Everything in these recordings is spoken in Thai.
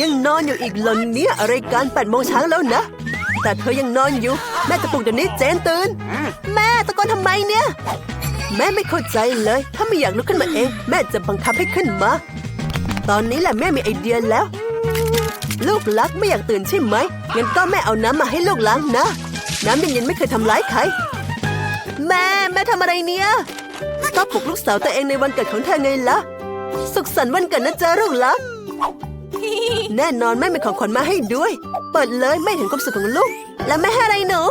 ยังนอนอยู่อีกเหรนเนี่ยอะไรกันแปดโมงเช้าแล้วนะ แต่เธอยังนอนอยู่ แม่จะปลุกเดี๋ยวนี้เจนตื่น แม่ตะโกนทำไมเนี่ย แม่ไม่เข้าใจเลย ถ้าไม่อยากลุกขึ้นมาเอง แม่จะบังคับให้ขึ้นมา ตอนนี้แหละแม่มีไอเดียแล้ว ลูกรักไม่อยากตื่นใช่ไหมงั้นก็แม่เอาน้ำมาให้ลูกล้างนะ น้ำเย็นๆไม่เคยทำร้ายใคร แม่แม่ทำอะไรเนี่ยก็ปลุกลูกสาวตัวเองในวันเกิดของเธอไงล่ะ สุขสันต์วันเกิดนะจ๊ะลูกรัก แน่นอนแม่มีของขวัญมาให้ด้วย เปิดเลยแม่เห็นความสุขของลูก แล้วแม่ให้อะไรหนู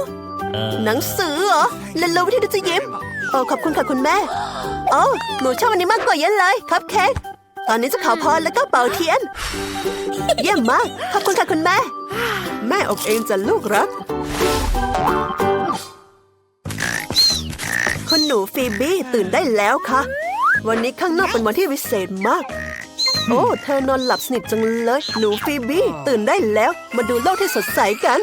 หนังสือเหรอเล่นรู้วิธีดูจะยิ้มโอ้ขอบคุณค่ะคุณแม่โอ้หนูชอบอันนี้มากกว่าเยอะเลยครับเค้กตอนนี้จะขอพรแล้วก็เป่าเทียน เยี่ยมมาก ขอบคุณค่ะคุณแม่ แม่อบเองจะลูกรัก คุณหนูฟีบี้ตื่นได้แล้วค่ะ วันนี้ข้างนอกเป็นวันที่วิเศษมาก โอ้ เธอนอนหลับสนิทจังเลยหนูฟีบี้ ตื่นได้แล้ว มาดูโลกที่สดใสกัน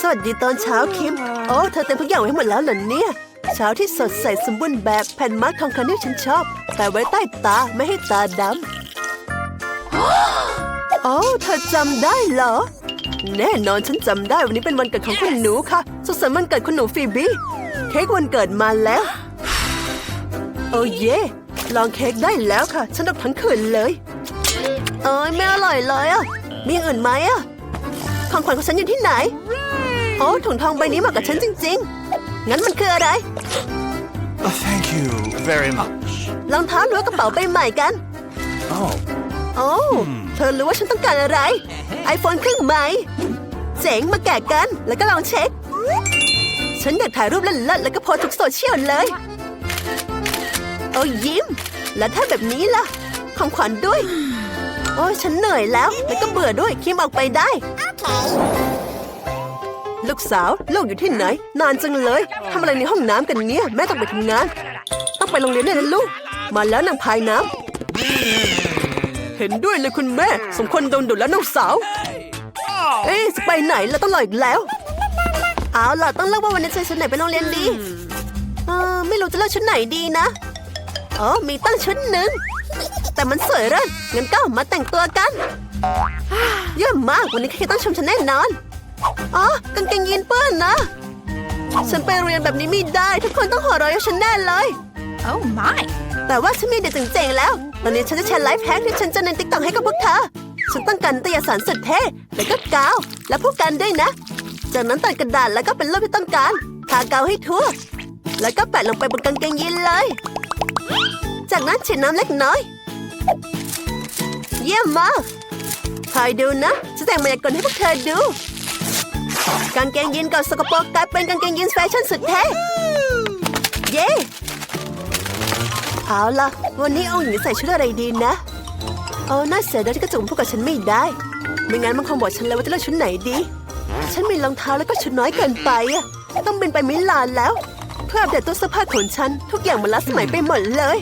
สวัสดีตอนเช้าคิม โอ้เธอเต็มทุกอย่างไว้หมดแล้วเหรอเนี่ย เช้าที่สดใสสมบูรณ์แบบแผ่นมาร์คทองคำที่ฉันชอบ แต่ไว้ใต้ตาไม่ให้ตาดำโอ้เธอจำได้เหรอ แน่นอนฉันจำได้วันนี้เป็นวันเกิดของคุณหนูค่ะสุขสันต์วันเกิดคุณหนูฟีบี้เค้กวันเกิดมาแล้ว โอ้เย่ ลองเค้กได้แล้วค่ะ ฉันรับทั้งคืนเลย เอ้ยไม่อร่อยเลยอะ มีอย่างอื่นไหมอะของขวัญของฉันอยู่ที่ไหน โอ้ถุงทองใบนี้เหมาะกับฉันจริง ๆ งั้นมันคืออะไร Oh, thank you very much. รองเท้าหรือว่ากระเป๋าใบใหม่กัน Oh, โอ้เธอรู้ว่าฉันต้องการอะไรไอโฟนเครื่องใหม่เจ๋งมาแกะกัน แล้วก็ลองเช็ค ฉันอยากถ่ายรูปเล่นๆแล้วก็โพสต์ทุกโซเชียลเลย โอ้ยิ้ม แล้วถ้าแบบนี้ล่ะ ของขวัญด้วย โอ้ยฉันเหนื่อยแล้ว แล้วก็เบื่อด้วย คิมออกไปได้ ลูกสาวลูกอยู่ที่ไหน นานจังเลยทำอะไรในห้องน้ำกันเนี่ย แม่ต้องไปทำงาน ต้องไปโรงเรียนด้วยนะลูก มาแล้วนางพายน้ำเห็นด้วยเลยคุณแม่ สมควรโดนดุแล้วน้องสาว เอ๊ะจะไปไหนเราต้องรออีกแล้ว เอาล่ะต้องเลือกว่าวันนี้จะใส่ชุดไหนไปโรงเรียนดีเออไม่รู้จะเลือกชุดไหนดีนะ อ๋อมีตั้งชุดหนึ่ง แต่มันสวยเร่นงั้นก็มาแต่งตัวกัน เยี่ยมมากวันนี้ใครต้องชมฉันแน่นอน อ๋อกางเกงยีนเปื้อนนะ ฉันไปเรียนแบบนี้ไม่ได้ ทุกคนต้องหัวเราะให้ฉันแน่เลย Oh my! แต่ว่าฉันมีเด็กเจ๋งๆแล้ว ตอนนี้ฉันจะแชร์ไลฟ์แพ็กที่ฉันจะในติ๊กต็อกให้กับพวกเธอ ฉันต้องการนิตยสารสุดเท่แล้วก็กาว และผู้กันด้วยนะ จากนั้นตัดกระดาษแล้วก็เป็นรูปที่ต้องการ ทากาวให้ทั่ว แล้วก็แปะลงไปบนกางเกงยีนเลย จากนั้นฉีดน้ำเล็กน้อย เยี่ยมมากคอยดูนะจะแต่งมายากลให้พวกเธอดู กางเกงยีนก่อนสกปรกกลายเป็นกางเกงยีนแฟชั่นสุดเท่เย้เอาล่ะ วันนี้เอาหญิงใส่ชุดอะไรดีนะเอาน่าเสียดายที่กระจุมพูดกับฉันไม่ได้ ไม่งั้นมันคงบอกฉันแล้วว่าจะเลือกชุดไหนดี ฉันมีรองเท้าแล้วก็ชุดน้อยเกินไปอะต้องบินไปมิลานแล้ว พื่ออัปเดตตู้เสื้อผ้าของฉัน ทุกอย่างมันล้าสมัยไปหมดเลย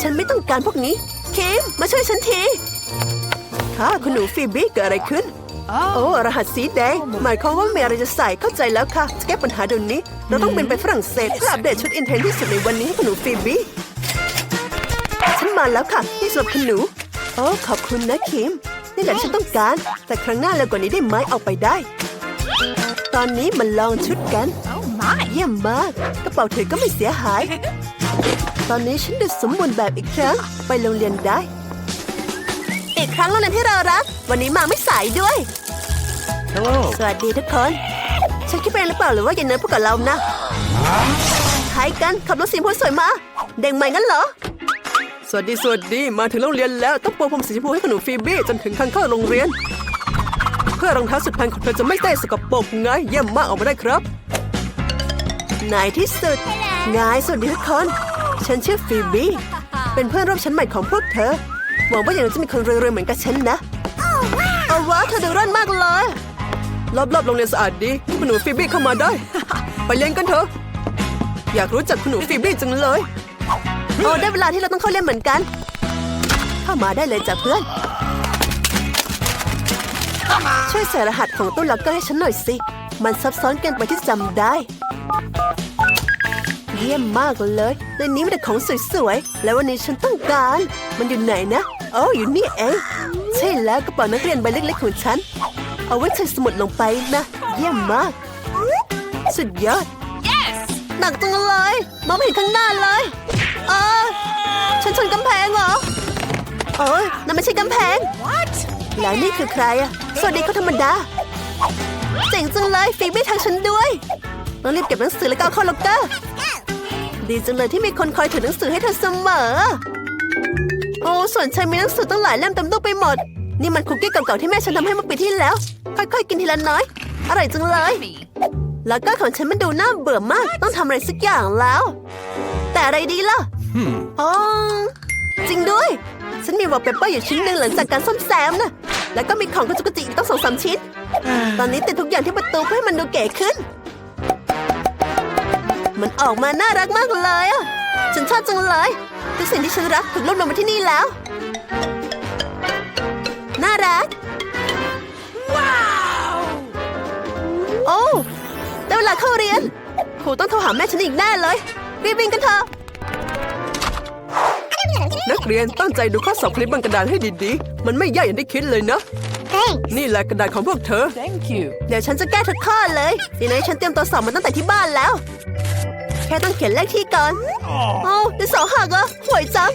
ฉันไม่ต้องการพวกนี้คิมมาช่วยฉันทีค่ะคุณหนูฟีบี้เกิดอะไรขึ้น โอ้รหัสสีแดง หมายความว่าไม่มีอะไรจะใส่เข้าใจแล้วค่ะจะแก้ปัญหาเดี๋ยวนี้ เราต้องบินไปฝรั่งเศสเพื่ออัปเดตชุดอินเทรนด์ที่สุดในวันนี้ให้คุณหนูฟีบี้ฉันมาแล้วค่ะนี่สำหรับคุณหนูโอ้ขอบคุณนะคิมนี่แหละที่ฉันต้องการ แต่ครั้งหน้าเร็วกว่านี้ได้ไหมเอาไปได้ ตอนนี้มาลองชุดกัน Oh my! เยี่ยมมาก กระเป๋าเธอก็ไม่เสียหาย ตอนนี้ฉันดูสมบูรณ์แบบอีกครั้ง ไปโรงเรียนได้ อีกครั้งโรงเรียนที่เรารัก วันนี้มาไม่สายด้วย hello. สวัสดีทุกคน ฉันคิดไปเองหรือเปล่าหรือว่าอย่างนั้นพูดกับเรานะใครกันขับรถสีชมพูสวยมา เด็กใหม่งั้นเหรอ สวัสดีสวัสดี มาถึงโรงเรียนแล้วต้องโปรผมสีชมพูให้ขนมฟีบี้จนถึงทางเข้าโรงเรียน เพื่อรองเท้าสุดแพงของเธอจะไม่ได้สกปรกไงเยี่ยมมากออกมาได้ครับ ในที่สุดไงสวัสดีทุกคน ฉันชื่อฟีบี้เป็นเพื่อนร่วมชั้นใหม่ของพวกเธอหวังว่าอย่างนั้นจะมีคนรวยๆเหมือนกับฉันนะเอาวะเธอดูร่อนมากเลยรอบๆโรงเรียนสะอาดดีคุณหนูฟีบี้เข้ามาได้ ไปเรียนกันเถอะ อยากรู้จักคุณหนูฟีบี้จังเลยโอ้ได้เวลาที่เราต้องเข้าเรียนเหมือนกัน เข้ามาได้เลยจ้ะเพื่อน ช่วยใส่รหัสของตู้ล็อกเกอร์ให้ฉันหน่อยสิ มันซับซ้อนเกินไปที่จำได้ เยี่ยมมากเลยในนี้มีแต่ของสวยๆ แล้ววันนี้ฉันต้องการ มันอยู่ไหนนะโอ้อยู่นี่เองฉช่แล้วกระเป๋านักเรียนใบเล็กๆของฉัน เอาไว้ใส่สมุดลงไปนะ เยี่ยมมาก สุดยอดหนักจังเลย มองไม่เห็นข้างหน้าเลยเออฉันชนกำแพงเหรอเอ้ยนั่นไม่ใช่กำแพงแล้วนี่คือใครอะสวัสดีเขาธรรมดา เจ๋งจังเลยฟีไม่ทักฉันด้วย ต้องรีบเก็บหนังสือแล้วก็เอาเข้าล็อกเกอร์ ดีจังเลยที่มีคนคอยถือหนังสือให้เธอเสมอ โอ้ส่วนฉันมีหนังสือตั้งหลายเล่มเต็มตู้ไปหมด นี่มันคุกกี้เก่าๆที่แม่ฉันทำให้เมื่อปีที่แล้ว ค่อยๆกินทีละน้อย อร่อยจังเลย แล้วก็ของฉันมันดูน่าเบื่อมาก ต้องทำอะไรสักอย่างแล้ว แต่อะไรดีล่ะ Hmm. อ๋อจริงด้วย ฉันมีวอลเปเปอร์อยู่ชิ้นหนึ่งหลังจากการซ่อมแซมนะแล้วก็มีของกระจุกกระจิกอีกต้องสองสามชิ้น ตอนนี้ติดทุกอย่างที่ประตูเพื่อให้มันดูเก๋ขึ้น มันออกมาน่ารักมากเลยอะ ฉันชอบจังเลย ทุกสิ่งที่ฉันรักถูกรวบรวมมาที่นี่แล้ว น่ารักโอ้ได้เวลาเข้าเรียนครูต้องโทรหาแม่ฉันอีกแน่เลย รีบวิ่งกันเถอะ นักเรียนตั้งใจดูข้อสอบคลิปบนกระดานให้ดีๆ มันไม่ยากอย่างที่คิดเลยนะ นี่แหละกระดาษของพวกเธอ Thank you. เดี๋ยวฉันจะแก้ทุกข้อเลยทีนี้ฉันเตรียมตัวสอบมาตั้งแต่ที่บ้านแล้วแค่ต้องเขียนเลขที่ก่อนเอ้าดินสอหักเหรอห่วยจัง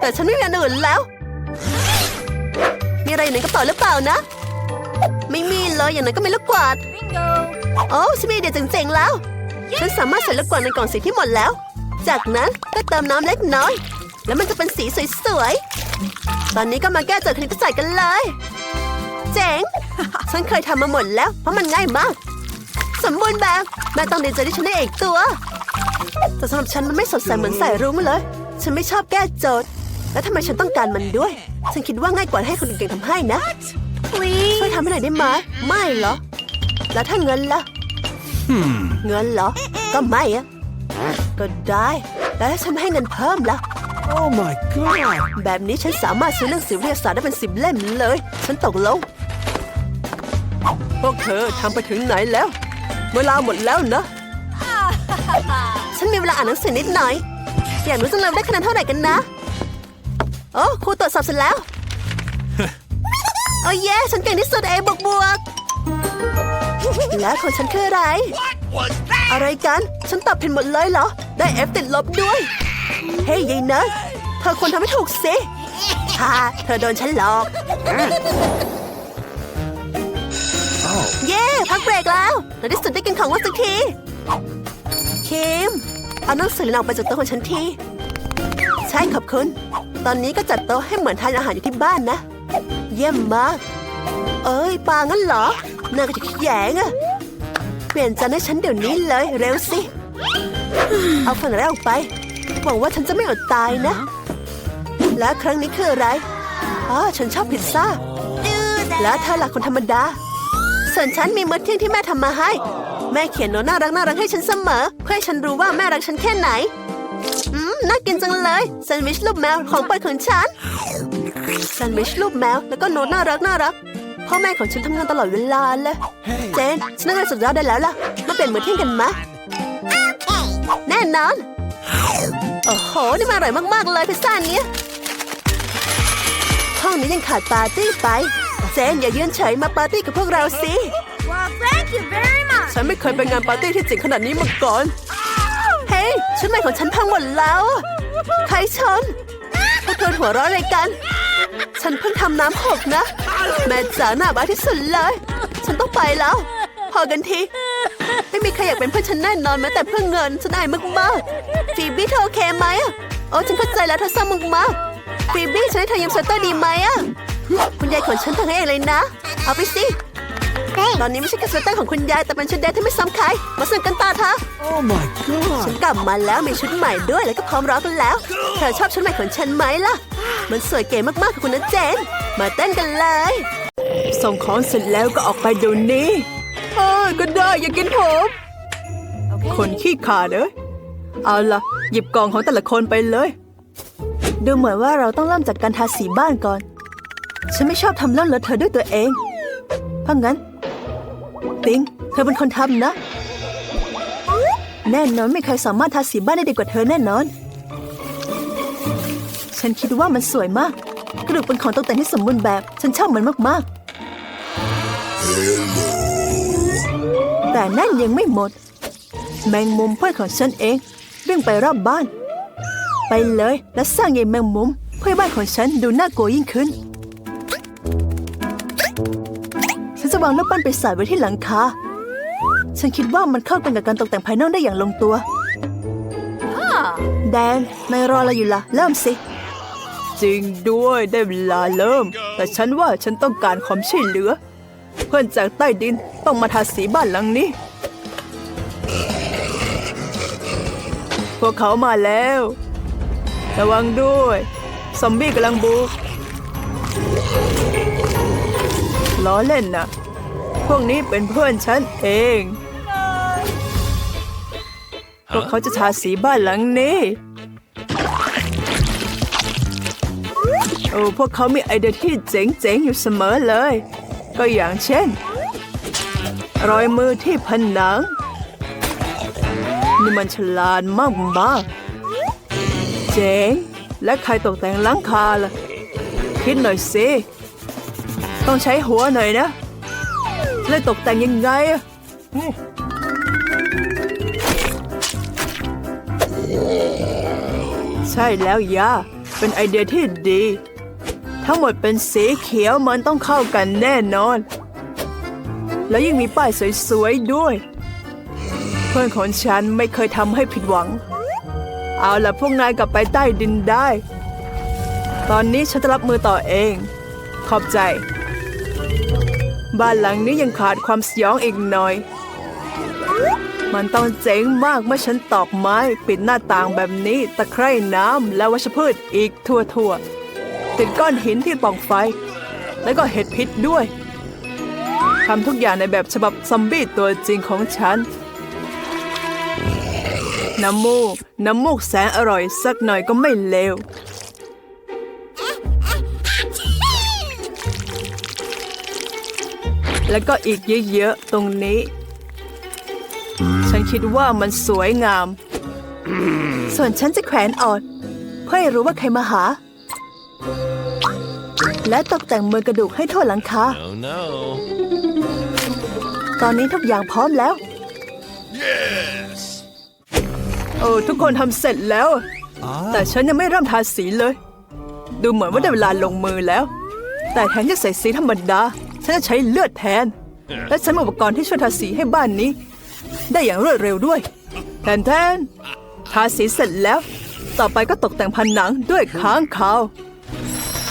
แต่ฉันไม่มีอันอื่นแล้ว มีอะไรอยู่ในกระเป๋าหรือเปล่านะ ไม่มีเลยอย่างนั้นก็มีลูกกวาด Bingo. โอ้ฉันมีไอเดียเจ๋งๆแล้ว ฉันสามารถใส่ลูกกวาดในกล่องสีที่หมดแล้ว จากนั้นก็เติมน้ำเล็กน้อย แล้วมันจะเป็นสีสวยๆ ตอนนี้ก็มาแก้โจทย์คณิตศาสตร์กันเลย เจ๋ง ฉันเคยทำมาหมดแล้ว เพราะมันง่ายมาก สมบูรณ์แบบแม่ต้องดีใจที่ฉันได้เอกตัว แต่สำหรับฉันมันไม่สดใสเหมือนใส่รุ้งเลย ฉันไม่ชอบแก้โจทย์ แล้วทำไมฉันต้องการมันด้วย ฉันคิดว่าง่ายกว่าให้คนอื่นเก่งทำให้นะ ช่วยทำให้หน่อยได้ไหมไม่เหรอ แล้วถ้าเงินล่ะ Hmm. เงินเหรอ ก็ไม่อะก็ได้ แล้วถ้าฉันไม่ให้เงินเพิ่มล่ะ Oh my god. แบบนี้ฉันสามารถซื้อหนังสือวิทยาศาสตร์ได้เป็นสิบเล่มเลย ฉันตกลงพวกเธอทำไปถึงไหนแล้ว เวลาหมดแล้วนะ ฉันมีเวลาอ่านหนังสือนิดหน่อย อยากรู้จังเลยว่าได้คะแนนเท่าไหร่กันนะ โอ้ครูตรวจสอบเสร็จแล้ว โอ้เย่ฉันเก่งที่สุดเองบวกบวกแล้วของฉันคืออะไร อะไรกัน ฉันตอบผิดหมดเลยเหรอ ได้ F ติดลบด้วย เฮ้ยยายเนิร์ดเธอควรทำให้ถูกสิฮ่าเธอโดนฉันหลอก เย้ พักเบรกแล้วในที่สุดได้กินของว่างสักที คิม เอาหนังสือออกไปจากโต๊ะของฉันทีใช่ขอบคุณ ตอนนี้ก็จัดโต๊ะให้เหมือนทานอาหารอยู่ที่บ้านนะ เยี่ยมมาก เอ้ยปางั้นเหรอน่าก็จะขี้แยงอะเปลี่ยนจานให้ฉันเดี๋ยวนี้เลยเร็วสิ เอาฝั่งแรกออกไป หวังว่าฉันจะไม่อดตายนะ และครั้งนี้คืออะไรอ๋อฉันชอบพิซซ่า แล้วเธอหลักคนธรรมดา ส่วนฉันมีมื้อเที่ยงที่แม่ทำมาให้ แม่เขียนโน้ตน่ารักน่ารักให้ฉันเสมอ เพื่อให้ฉันรู้ว่าแม่รักฉันแค่ไหน อืม น่ากินจังเลยแซนด์วิชรูปแมวของโปรดของฉันแซนด์วิชรูปแมวแล้วก็โน้ตน่ารักน่ารักพ่อแม่ของฉันทำงานตลอดเวลาเลย เจนฉันน่าจะสุดยอดได้แล้วล่ะมาเปลี่ยนมื้อเที่ยงกันมะแน่นอน โอ้โห นี่มันอร่อยมาก ๆ เลยพิซซ่าเนี้ยห้องนี้ยังขาดปาร์ตี้ไป เจนอย่ายืนเฉยมาปาร์ตี้กับพวกเราสิ Well, thank you very much. ฉันไม่เคยไปงานปาร์ตี้ที่เจ๋งขนาดนี้มาก่อน เฮ้ยชุดใหม่ของฉันพังหมดแล้ว ใครชนพวกเธอหัวเราะอะไรกัน ฉันเพิ่งทำน้ำหกนะ แม่จ๋าหน้าบ้าที่สุดเลย ฉันต้องไปแล้ว พอกันทีไม่มีใครอยากเป็นเพื่อนฉันแน่นอนแม้แต่เพื่อเงินฉันอายมากๆฟีบี้เธอโอเคไหมอะโอ้ฉันเข้าใจแล้วเธอซ่อมมากๆฟีบี้ฉันให้เธอยืมสเตอร์ดีไหมอะคุณยายของฉันทำให้เองเลยนะ เอาไปสิ ตอนนี้ไม่ใช่แค่สเวตเตอร์ของคุณยาย แต่เป็นชุดเดทที่ไม่ซ้ำใคร มาสั่งกันตาเธอ Oh my ฉัน god. กลับมาแล้วมีชุดใหม่ด้วยแล้วก็พร้อมร้องกันแล้ว เธอชอบชุดใหม่ของฉันไหมล่ะ มันสวยเก๋มากๆค่ะคุณนะเจน มาเต้นกันเลย ส่งของเสร็จแล้วก็ออกไปเดี๋ยวนี้เออก็ได้อย่ากินผม Okay. คนขี้ขาดเอ้ยเอาล่ะ หยิบกล่องของแต่ละคนไปเลย ดูเหมือนว่าเราต้องเริ่มจากการทาสีบ้านก่อน ฉันไม่ชอบทำเรื่องเลอะเธอะด้วยตัวเอง เพราะงั้น ปิง เธอเป็นคนทำนะ แน่นอนไม่เคยสามารถทาสีบ้านได้ดีกว่าเธอแน่นอน ฉันคิดว่ามันสวยมาก กระดูกเป็นของตกแต่งที่สมบูรณ์แบบ ฉันชอบมันมากๆ แต่นั่นยังไม่หมด แมงมุมเพื่อนของฉันเองวิ่งไปรอบบ้าน ไปเลยและสร้างใยแมงมุมเพื่อบ้านของฉันดูน่ากลัวยิ่งขึ้น วางรูปปั้นปีศาจไว้ที่หลังคา ฉันคิดว่ามันเข้ากันกับการตกแต่งภายนอกได้อย่างลงตัว แดนนายรออะไรอยู่ล่ะ เริ่มสิ จริงด้วยได้เวลาเริ่ม แต่ฉันว่าฉันต้องการความช่วยเหลือ เพื่อนจากใต้ดินต้องมาทาสีบ้านหลังนี้ พวกเขามาแล้ว ระวังด้วย ซอมบี้กำลังบุกล้อเล่นนะ พวกนี้เป็นเพื่อนฉันเอง พวกเขาจะทาสีบ้านหลังนี้ โอ้พวกเขามีไอเดียที่เจ๋งๆ อยู่เสมอเลย ก็อย่างเช่น รอยมือที่ผนัง นี่มันฉลาดมากมากๆเจ๋ง และใครตกแต่งหลังคาล่ะ คิดหน่อยสิ ต้องใช้หัวหน่อยนะ แล้วตกแต่งยังไงอะใช่แล้วย่าเป็นไอเดียที่ดี ทั้งหมดเป็นสีเขียวมันต้องเข้ากันแน่นอน แล้วยังมีป้ายสวยๆด้วย เพื่อนของฉันไม่เคยทำให้ผิดหวัง เอาล่ะพวกนายกลับไปใต้ดินได้ ตอนนี้ฉันจะรับมือต่อเอง ขอบใจ บ้านหลังนี้ยังขาดความสยองอีกหน่อย มันต้องเจ๋งมากเมื่อฉันตอกไม้ปิดหน้าต่างแบบนี้ตะไคร่น้ำและวัชพืชอีกทั่วๆติดก้อนหินที่ป่องไฟ แล้วก็เห็ดพิษด้วยทำทุกอย่างในแบบฉบับซอมบี้ตัวจริงของฉัน น้ำมูก น้ำมูกแสนอร่อยสักหน่อยก็ไม่เลว แล้วก็อีกเยอะๆตรงนี้ ฉันคิดว่ามันสวยงาม ส่วนฉันจะแขวนออด เพื่อให้รู้ว่าใครมาหา และตกแต่งมือกระดูกให้ทั่วหลังคา Oh no. ตอนนี้ทุกอย่างพร้อมแล้ว Yes. โอ้ทุกคนทำเสร็จแล้ว แต่ฉันยังไม่เริ่มทาสีเลย ดูเหมือนว่าได้เวลาลงมือแล้ว แต่แทนที่จะใส่สีธรรมดา ฉันจะใช้เลือดแทน และฉันมีอุปกรณ์ที่ช่วยทาสีให้บ้านนี้ ได้อย่างรวดเร็วด้วยแทนแทนทาสีเสร็จแล้ว ต่อไปก็ตกแต่งผนังด้วยค้างคาว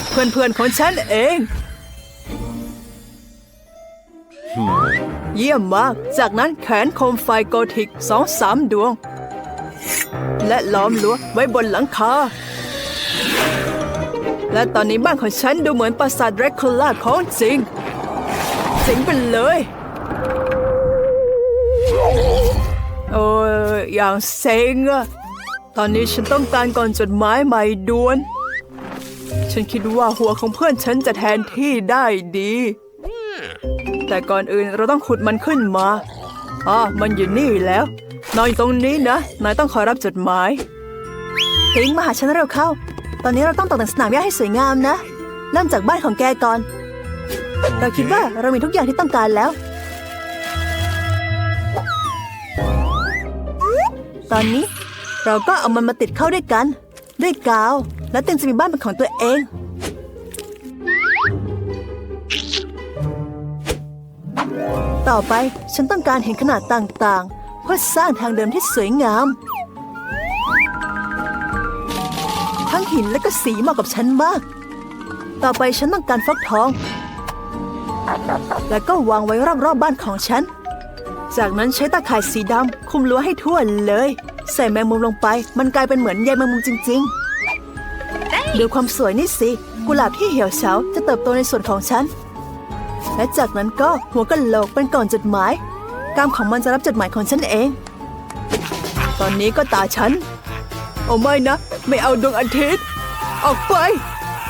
เพื่อนๆของฉันเอง เยี่ยมมาก จากนั้นแขวนโคมไฟโกธิกสองสามดวง และล้อมรั้วไว้บนหลังคาและตอนนี้บ้านของฉันดูเหมือนปราสาทแดรกคูล่าของจริง เจ๋งไปเลย โอ้ยอย่างเซ็งอะตอนนี้ฉันต้องการก่อนจดหมายใหม่ด่วน ฉันคิดว่าหัวของเพื่อนฉันจะแทนที่ได้ดี แต่ก่อนอื่นเราต้องขุดมันขึ้นมาอ๋อมันอยู่นี่แล้ว นอนอยู่ตรงนี้นะ นายต้องคอยรับจดหมายติงมาหาฉันเร็วเข้า ตอนนี้เราต้องตกแต่งสนามหญ้าให้สวยงามนะ เริ่มจากบ้านของแกก่อน เราคิดว่าเรามีทุกอย่างที่ต้องการแล้ว ตอนนี้เราก็เอามันมาติดเข้าด้วยกัน ด้วยกาว แล้วติงจะมีบ้านเป็นของตัวเอง ต่อไปฉันต้องการเห็นขนาดต่างๆ เพื่อสร้างทางเดินที่สวยงาม ทั้งหินและก็สีเหมาะกับฉันมาก ต่อไปฉันต้องการฟักทอง แล้วก็วางไว้รอบๆบบ้านของฉัน จากนั้นใช้ตาข่ายสีดำคุมรั้วให้ทั่วเลย ใส่แมงมุมลงไป มันกลายเป็นเหมือนใยแมงมุมจริง ๆ ดูความสวยนี่สิ กุหลาบที่เหี่ยวเฉาจะเติบโตในส่วนของฉัน และจากนั้นก็หัวกะโหลกเป็นก่องจดหมายกามของมันจะรับจดหมายของฉันเอง ตอนนี้ก็ตาฉัน โอ้ไม่นะ ไม่เอาดวงอาทิตย์ ออกไป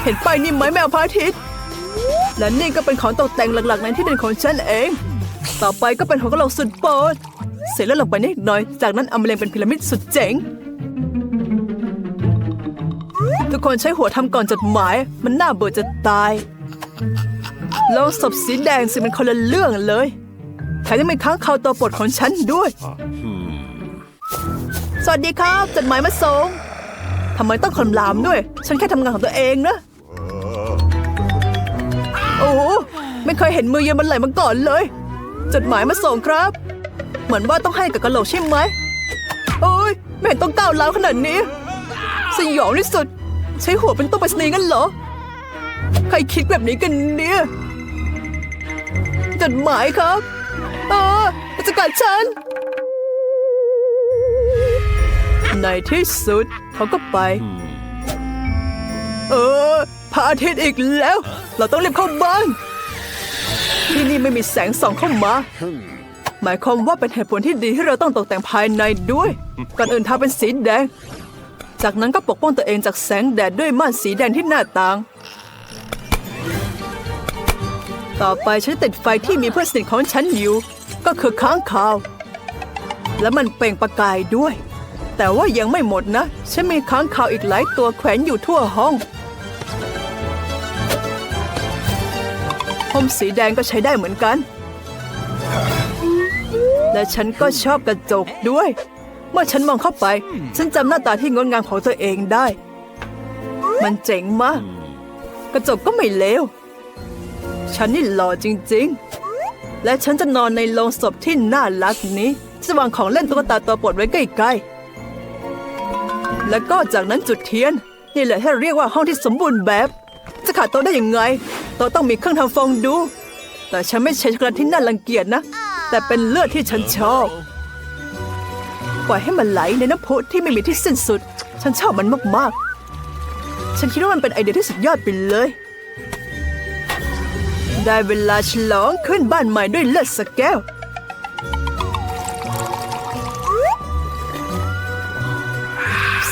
เห็นป้ายนี่ไหมไม่เอาพระอาทิตย์ และนี่ก็เป็นของตกแต่งหลักๆในที่ดินของฉันเอง ต่อไปก็เป็นของกระโหลกสุดโปรดเสร็จแล้วลงไปนิดหน่อย จากนั้นเอามาเรียงเป็นพีระมิดสุดเจ๋ง ทุกคนใช้หัวทำก่อนจดหมาย มันน่าเบื่อจะตายโลงศพสีแดงสิมันคนละเรื่องเลยแถมยังมีค้างคาวตัวปรดของฉันด้วย สวัสดีครับ จดหมายมาส่งทำไมต้องคำรามด้วย ฉันแค่ทำงานของตัวเองนะ โอ้โหไม่เคยเห็นมือเย็นบนไหลมาก่อนเลย จดหมายมาส่งครับ เหมือนว่าต้องให้กับกะโหลกใช่ไหมโอ้ยไม่เห็นต้องก้าวร้าวขนาดนี้ สยองที่สุด ใช้หัวเป็นตัวไปรษณีกันเหรอ ใครคิดแบบนี้กันเนี่ยจดหมายครับเออจะกัดฉัน ในที่สุดเขาก็ไป ระอาทิตย์อีกแล้ว เราต้องรีบเข้าบ้าน ที่นี่ไม่มีแสงส่องเข้ามาหมายความว่าเป็นเหตุผลที่ดีที่เราต้องตกแต่งภายในด้วยก่อนอื่นทาเป็นสีแดง จากนั้นก็ปกป้องตัวเองจากแสงแดดด้วยม่านสีแดงที่หน้าต่าง ต่อไปฉันติดไฟที่มีเพื่อนสนิทของฉันอยู่ ก็คือค้างคาว และมันเปล่งประกายด้วย แต่ว่ายังไม่หมดนะ ฉันมีค้างคาวอีกหลายตัวแขวนอยู่ทั่วห้อง มสีแดงก็ใช้ได้เหมือนกัน และฉันก็ชอบกระจกด้วย เมื่อฉันมองเข้าไป ฉันจำหน้าตาที่งดงามของตัวเองได้ มันเจ๋งมาก กระจกก็ไม่เลว ฉันนี่หล่อจริง ๆ และฉันจะนอนในโรงศพที่น่ารักนี้จะวางของเล่นตุ๊กตาตัวโปรดไว้ใกล้ๆ แล้วก็จากนั้นจุดเทียน นี่แหละที่เรียกว่าห้องที่สมบูรณ์แบบ จะขาดโต๊ะได้ยังไง โตต้องมีเครื่องทำฟองดู แต่ฉันไม่ใช่ช็อกโกแลตที่น่ารังเกียจนะ แต่เป็นเลือดที่ฉันชอบ ปล่อยให้มันไหลในน้ำพุที่ไม่มีที่สิ้นสุด ฉันชอบมันมากๆ ฉันคิดว่ามันเป็นไอเดียที่สุดยอดไปเลย ได้เวลาฉลองขึ้นบ้านใหม่ด้วยเลือดสกแก้ว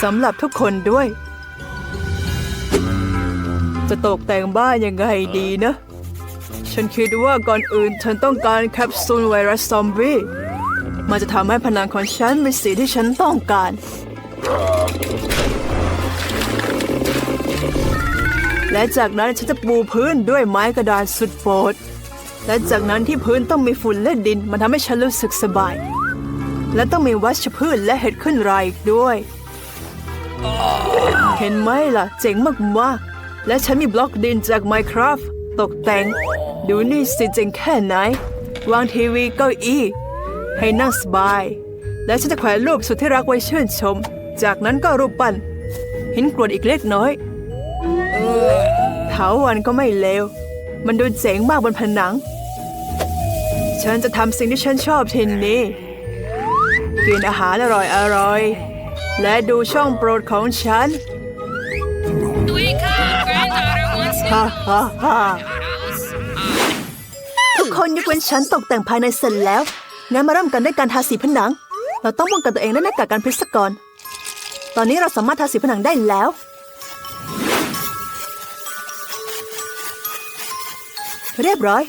สำหรับทุกคนด้วย จะตกแต่งบ้านยังไงดีนะ ฉันคิดว่าก่อนอื่นฉันต้องการแคปซูลไวรัสซอมบี้ มันจะทำให้ผนังของฉันเป็นสีที่ฉันต้องการ และจากนั้นฉันจะปูพื้นด้วยไม้กระดานสุดโปรด และจากนั้นที่พื้นต้องมีฝุ่นและดิน มันทำให้ฉันรู้สึกสบาย และต้องมีวัชพืชและเห็ดขึ้นรายอีกด้วย เห็นไหมล่ะ เจ๋งมากๆ และฉันมีบล็อกดินจาก Minecraft ตกแต่ง ดูนี่สิเจ๋งแค่ไหน วางทีวีเก้าอี้ ให้นั่งสบาย และฉันจะแขวนรูปสุดที่รักไว้ชื่นชม จากนั้นก็รูปปั้นหินกรวดอีกเล็กน้อยเถาวันก็ไม่เลว มันดูเจ๋งมากบนผนัง ฉันจะทำสิ่งที่ฉันชอบทีนี้ กินอาหารอร่อยอร่อยๆและดูช่องโปรดของฉัน ฮ่าฮ่าฮ่าทุกคนยกเว้นฉันตกแต่งภายในเสร็จแล้ว งั้นมาเริ่มกันด้วยการทาสีผนัง เราต้องป้องกันตัวเองด้วยหน้ากากกันพิษก่อน ตอนนี้เราสามารถทาสีผนังได้แล้ว เรียบร้อย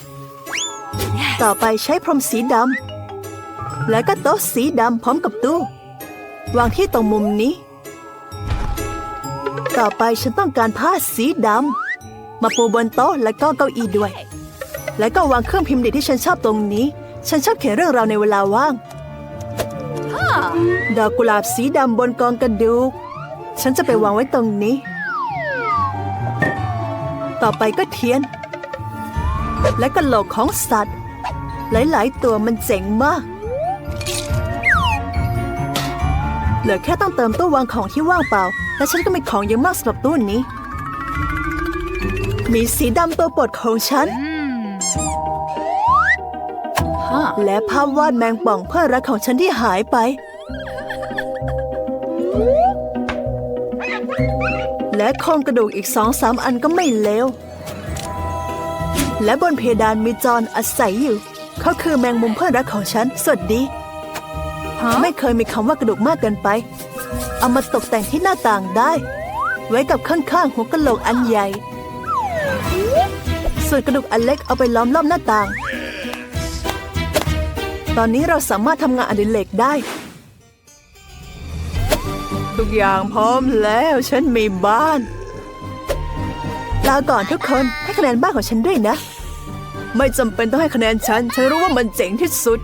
ต่อไปใช้พรมสีดำ แล้วก็โต๊ะสีดำพร้อมกับตู้วางที่ตรงมุมนี้ ต่อไปฉันต้องการผ้าสีดำ มาปูบนโต๊ะและก็เก้าอี้ด้วย แล้วก็วางเครื่องพิมพ์ดีที่ฉันชอบตรงนี้ ฉันชอบเขียนเรื่องราวในเวลาว่าง ดอกกุหลาบสีดำบนกองกระดูก ฉันจะไปวางไว้ตรงนี้ ต่อไปก็เทียน และก็โหลกของสัตว์ หลายๆ ตัวมันเจ๋งมาก เหลือแค่ต้องเติมตู้วางของที่ว่างเปล่า และฉันก็มีของเยอะมากสำหรับตู้นี้ มีสีดำตัวโปรดของฉัน และภาพวาดแมงป่องเพื่อนรักของฉันที่หายไป และโครงกระดูกอีกสองสามอันก็ไม่เลว และบนเพดานมีจอนอาศัยอยู่ เขาคือแมงมุมเพื่อนรักของฉัน สวัสดี ไม่เคยมีคำว่ากระดูกมากเกินไป เอามาตกแต่งที่หน้าต่างได้ ไว้กับข้างๆหัวกะโหลกอันใหญ่ ส่วนกระดูกอันเล็กเอาไปล้อมรอบหน้าต่าง ตอนนี้เราสามารถทำงานอดิเรกได้ ทุกอย่างพร้อมแล้วฉันมีบ้าน ลาก่อนทุกคนให้คะแนนบ้านของฉันด้วยนะ ไม่จำเป็นต้องให้คะแนนฉัน ฉันรู้ว่ามันเจ๋งที่สุด